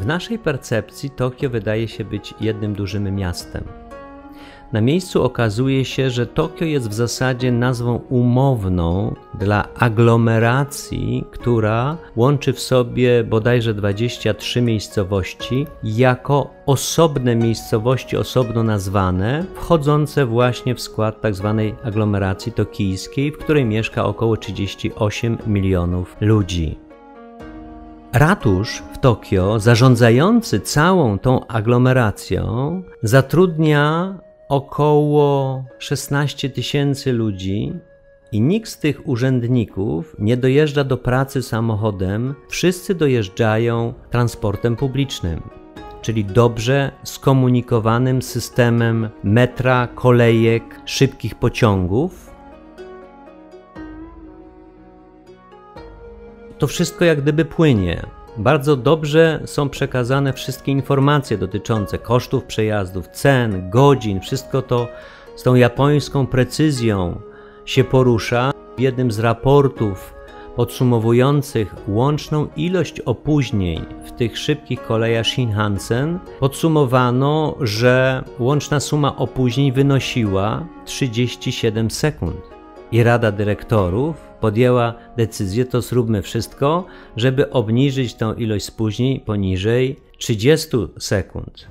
W naszej percepcji Tokio wydaje się być jednym dużym miastem. Na miejscu okazuje się, że Tokio jest w zasadzie nazwą umowną dla aglomeracji, która łączy w sobie bodajże 23 miejscowości jako osobne miejscowości, osobno nazwane, wchodzące właśnie w skład tzw. Tak aglomeracji tokijskiej, w której mieszka około 38 milionów ludzi. Ratusz w Tokio, zarządzający całą tą aglomeracją, zatrudnia około 16 tysięcy ludzi i nikt z tych urzędników nie dojeżdża do pracy samochodem, wszyscy dojeżdżają transportem publicznym, czyli dobrze skomunikowanym systemem metra, kolejek, szybkich pociągów. To wszystko jak gdyby płynie. Bardzo dobrze są przekazane wszystkie informacje dotyczące kosztów przejazdów, cen, godzin, wszystko to z tą japońską precyzją się porusza. W jednym z raportów podsumowujących łączną ilość opóźnień w tych szybkich kolejach Shinkansen podsumowano, że łączna suma opóźnień wynosiła 37 sekund. I Rada Dyrektorów podjęła decyzję, to zróbmy wszystko, żeby obniżyć tą ilość spóźnień poniżej 30 sekund.